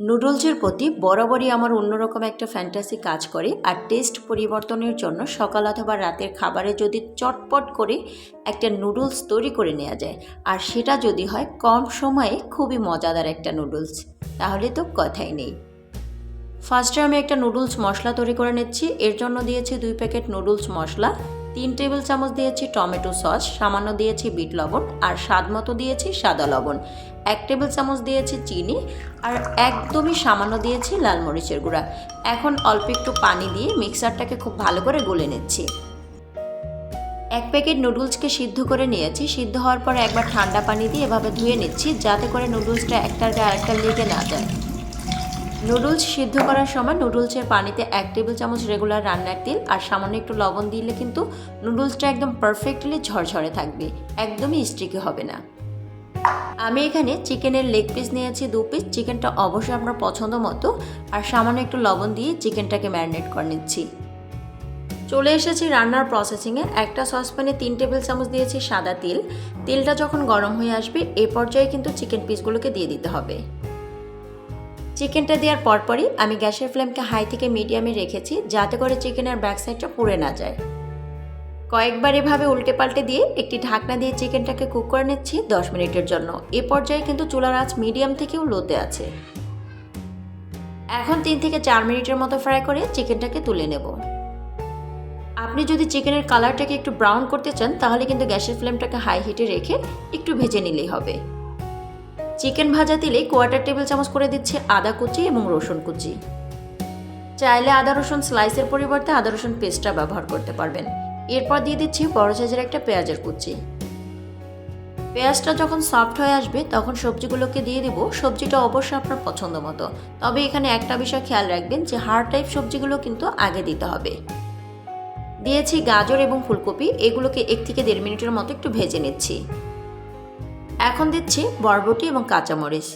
নুডলসের প্রতি বরাবরই আমার অন্যরকম একটা ফ্যান্টাসি কাজ করে আর টেস্ট পরিবর্তনের জন্য সকাল অথবা রাতের খাবারে যদি চটপট করে একটা নুডলস তৈরি করে নেওয়া যায়। আর সেটা যদি হয় কম সময়ে খুবই মজাদার একটা নুডলস। তাহলে তো কথাই নেই। ফার্স্টে আমি একটা নুডলস মশলা তৈরি করে নিচ্ছি। এর জন্য দিয়েছি দুই প্যাকেট নুডলস মশলা। তিন টেবিল চামচ দিয়েছি টমেটো সস, সামান্য দিয়েছি বিট লবণ আর স্বাদ মতো দিয়েছি সাদা লবণ। এক টেবিল চামচ দিয়েছি চিনি আর একদমই সামান্য দিয়েছি লাল মরিচের গুঁড়া। এখন অল্প একটু পানি দিয়ে মিক্সারটাকে খুব ভালো করে গলে নিচ্ছি। এক প্যাকেট নুডলসকে সিদ্ধ করে নিয়েছি। সিদ্ধ হওয়ার পর একবার ঠান্ডা পানি দিয়ে এভাবে ধুয়ে নিচ্ছি যাতে করে নুডলসটা একটার গায়ে আরেকটা লেগে না যায়। নুডলস সিদ্ধ করার সময় নুডলসের পানিতে এক টেবিল চামচ রেগুলার রান্নার তেল আর সামান্য একটু লবণ দিলে কিন্তু নুডলসটা একদম পারফেক্টলি ঝরঝরে থাকবে। একদমই স্টিকি হবে না। আমি এখানে চিকেনের লেগ পিস নিয়েছি, দু পিস চিকেনটা অবশ্যই আপনার পছন্দ মতো। আর সামান্য একটু লবণ দিয়ে চিকেনটাকে ম্যারিনেট করে নিচ্ছি। চলে এসেছি রান্নার প্রসেসিংয়ে একটা সসপ্যানে তিন টেবিল চামচ দিয়েছি সাদা তেল। তেলটা যখন গরম হয়ে আসবে, এ পর্যায়ে কিন্তু চিকেন পিসগুলোকে দিয়ে দিতে হবে। চিকেনটা দেওয়ার পরপরই আমি গ্যাসের ফ্লেমকে হাই থেকে মিডিয়ামে রেখেছি যাতে করে চিকেনের ব্যাক সাইডটা পুড়ে না যায়। কয়েকবার এভাবে উল্টে পাল্টে দিয়ে একটি ঢাকনা দিয়ে চিকেনটাকে কুক করে নিচ্ছি দশ মিনিটের জন্য। এ পর্যায়ে কিন্তু চুলার আঁচ মিডিয়াম থেকেও লোতে আছে। এখন তিন থেকে চার মিনিটের মতো ফ্রাই করে চিকেনটাকে তুলে নেব। আপনি যদি চিকেনের কালারটাকে একটু ব্রাউন করতে চান, তাহলে কিন্তু গ্যাসের ফ্লেমটাকে হাই হিটে রেখে একটু ভেজে নিলেই হবে। চিকেন ভাজা তেলে কোয়ার্টার টেবিল চামচ করে দিচ্ছে আদা কুচি এবং রসুন কুচি। চাইলে আদা রসুন স্লাইসের পরিবর্তে আদা রসুন পেস্টটা ব্যবহার করতে পারবেন। এরপর দিয়ে দিচ্ছি বড় সাইজের একটা পেঁয়াজের কুচি। পেঁয়াজটা যখন সফট হয়ে আসবে, তখন সবজিগুলোকে দিয়ে দিব। সবজিটা অবশ্যই আপনার পছন্দ মতো। তবে এখানে একটা বিষয় খেয়াল রাখবেন যে হার্ড টাইপ সবজিগুলো কিন্তু আগে দিতে হবে। দিয়েছি গাজর এবং ফুলকপি। এগুলোকে এক থেকে দেড় মিনিটের মতো একটু ভেজে নিচ্ছি। এখন দিচ্ছি বরবটি এবং কাঁচামরিচ।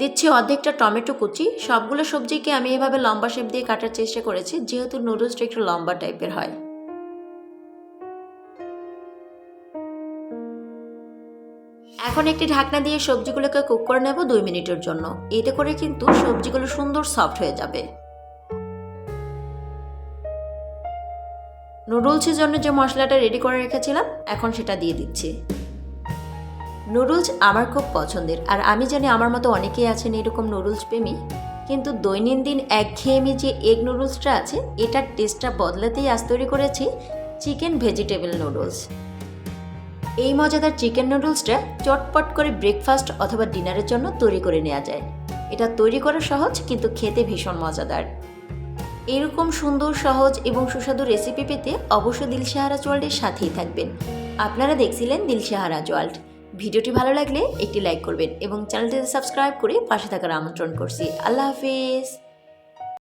দিচ্ছি অর্ধেকটা টমেটো কুচি। সবগুলো সবজিকে আমি এভাবে লম্বা শেপ দিয়ে কাটার চেষ্টা করেছি, যেহেতু নুডলসটা একটু লম্বা টাইপের হয়। এখন একটি ঢাকনা দিয়ে সবজিগুলোকে কুক করে নেব দুই মিনিটের জন্য। এতে করে কিন্তু সবজিগুলো সুন্দর সফট হয়ে যাবে। নুডলসের জন্য যে মশলাটা রেডি করে রেখেছিলাম, এখন সেটা দিয়ে দিচ্ছি। নুডলস আমার খুব পছন্দের। আর আমি জানি আমার মতো অনেকেই আছেন এরকম নুডলস প্রেমী, কিন্তু দৈনন্দিন একঘেয়েমি যে এগ নুডলসটা আছে, এটার টেস্টটা বদলাতেই আজ তৈরি করেছি চিকেন ভেজিটেবল নুডলস। এই মজাদার চিকেন নুডলসটা চটপট করে ব্রেকফাস্ট অথবা ডিনারের জন্য তৈরি করে নেওয়া যায়। এটা তৈরি করা সহজ, কিন্তু খেতে ভীষণ মজাদার। এরকম সুন্দর, সহজ এবং সুস্বাদু রেসিপি পেতে অবশ্যই দিলশাহারা ওয়ার্ল্ডের সাথেই থাকবেন। আপনারা দেখছিলেন দিলশাহারা ওয়ার্ল্ড ভিডিওটি ভালো লাগলে একটি লাইক করবেন এবং চ্যানেলটিতে সাবস্ক্রাইব করে পাশে থাকার আমন্ত্রণ করছি। আল্লাহ হাফিজ।